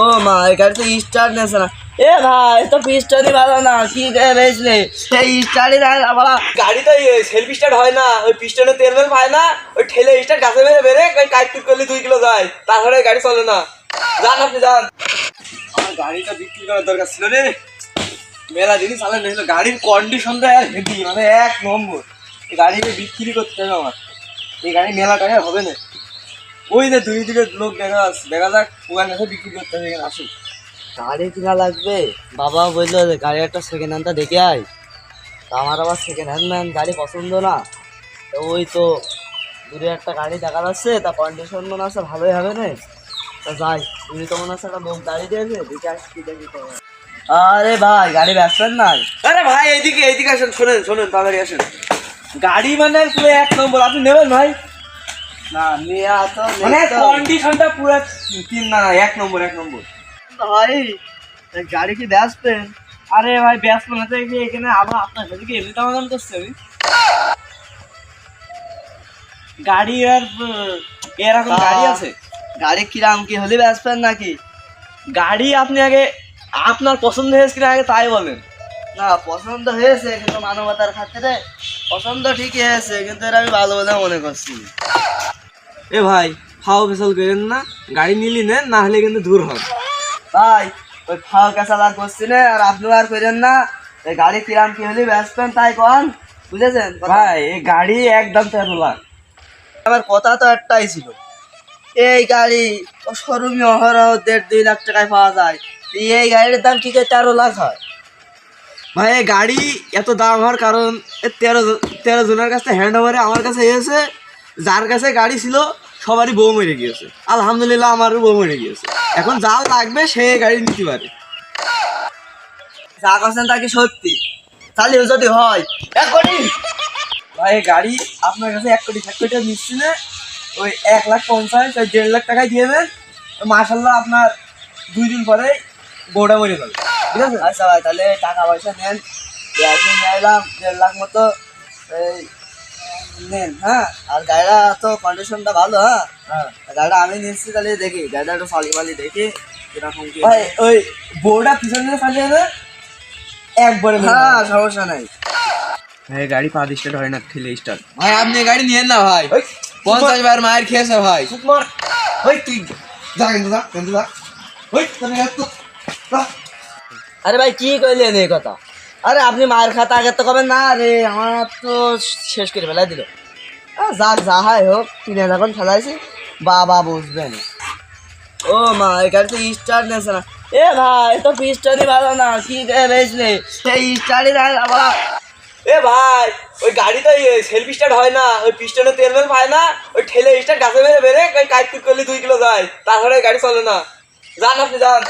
ও মা এই গাড়ি তো স্টার্ট নেছে না। এ ভাই, তো পিস্টনই ভালো না, কি বেচলে। সেই স্টার্টই না আবার গাড়ি তো সেলফ স্টার্ট হয় না, ওই পিস্টনে তেল মেল পায় না, ওই ঠেলে স্টার্ট গাছে মেরে বেরে ওই কাইট কুট করলে দুই কিলো যায়, তারপরে গাড়ি চলে না। যান আপনি, যান। আমার গাড়িটা বিক্রি করার দরকার ছিল রে। মেলা জিনিস চালান নিয়েছিল গাড়ির কন্ডিশনটা আর হেভি মানে এক নম্বর। গাড়িকে বিক্রি করতে হবে আমার। এই গাড়ি মেলা আর হবে না। ওই যে দুই দিকে লোক দেখা যাচ্ছে দেখা যাক ওখানে এসে বিক্রি করতে হবে এখানে আসুক। গাড়ি কিনা লাগবে? বাবা বলল যে গাড়ি একটা সেকেন্ড হ্যান্ডটা দেখে আয়। তা আমার আবার সেকেন্ড হ্যান্ড ম্যান গাড়ি পছন্দ না। তো ওই তো দূরে একটা গাড়ি দেখা যাচ্ছে তা কন্ডিশন মনে আছে ভালোই হবে না। তা যাই তুমি তো মনে হচ্ছে একটা লোক গাড়ি দিয়েছে দেখে আসি কি দেখি তো। আরে ভাই গাড়ি ব্যবসার নাই। আরে ভাই এইদিকে এইদিকে আসেন শোনেন শোনেন তাড়াতাড়ি আসেন। গাড়ি মানে পুরো এক নম্বর আপনি নেবেন ভাই? না নিয়ে তো মানে কন্ডিশনটা পুরো তিন না এক নম্বর এক নম্বর। ভাই গাড়ি কি আরে ভাই ব্যস্ত না তো এখানে আবার আপনার কি এমনি করছে আমি? গাড়ি আর এরকম গাড়ি আছে? গাড়ি কিরাম কি হলে বেচবেন নাকি? গাড়ি আপনি আগে আপনার পছন্দ হয়েছে কিনা আগে তাই বলেন। না পছন্দ হয়েছে কিন্তু মানবতার খাতিরে পছন্দ ঠিকই হয়েছে কিন্তু এটা আমি ভালো বলে মনে করছি এ ভাই ফাও ফেসল করেন না গাড়ি নিলি নেন না হলে কিন্তু দূর হন। ভাই ওই ফাও কাঁচাল আর করছি না আর আপনি আর করেন না। এই গাড়ি কিরাম কি হলে বেচবেন তাই কন। বুঝেছেন ভাই এই গাড়ি একদম তেরো লাখ আমার কথা তো একটাই ছিল। এই গাড়ি শোরুমে অহরহ দেড় দুই লাখ টাকায় পাওয়া যায়। এই গাড়ির দাম ঠিক আছে তেরো লাখ হয়? ভাই এই গাড়ি এত দাম হওয়ার কারণ তেরো তেরো জনের কাছে হ্যান্ড ওভারে আমার কাছে এসে যার কাছে গাড়ি ছিল, সবারই বউ মেরে গিয়েছে। আলহামদুলিল্লাহ আমারও বউ মেরে গিয়েছে। এখন যা লাগবে, সে গাড়ি নিতে পারে। যা করছেন তা কি সত্যি? তাহলে যদি হয়, এক কোটি। ভাই গাড়ি আপনার কাছে এক কোটি এক কোটি নিচ্ছি না। ওই এক লাখ পঞ্চাশ, ওই দেড় লাখ টাকায় দিয়ে দেন। মাসাল্লাহ আপনার দুই দিন পরে বউটা মরে যাবে। ঠিক আছে? আচ্ছা ভাই, তাহলে টাকা পয়সা নেন দেড় লাখ মতো, এই নেন হ্যাঁ। আর গাড়িটা তো কন্ডিশনটা ভালো হ্যাঁ। হ্যাঁ। গাড়িটা আমি নিচ্ছি তাহলে দেখি গাড়িটা একটু ফালি ফালি দেখি কীরকম কি ভাই ওই বউটা পিছনে চালিয়ে দেবে একবারে হ্যাঁ সমস্যা নাই। ভাই গাড়ি পা স্টার্ট হয় না ঠেলে স্টার্ট ভাই আপনি গাড়ি নিয়েন না ভাই। পঞ্চাশ বার মায়ের খেয়েছে ভাই। সুকুমার ওই তুই যা কিন্তু যা কিন্তু যা। ওই তুমি একটু যা। আরে ভাই কি কইলেন এই কথা? আরে আপনি মায়ের খাতা আগে তো কবেন না রে আমার তো শেষ করে ফেলাই দিল। যাক, যা হয় হোক কিনে যখন ফেলাইছি, বাবা বুঝবেন ও মা গাড়ি তো স্টার্ট নেছে না। এ ভাই তো পিস্টনই ভালো না, কি বেচলে? সেই স্টার্টই না আবার এ ভাই, ওই গাড়ি তো সেলফ স্টার্ট হয় না, ওই পিস্টনে তেল মেল পায় না, ওই ঠেলে স্টার্ট গাছে মেরে ওই কাইট করলে দুই কিলো যায়, তারপরে গাড়ি চলে না। যান আপনি, যান।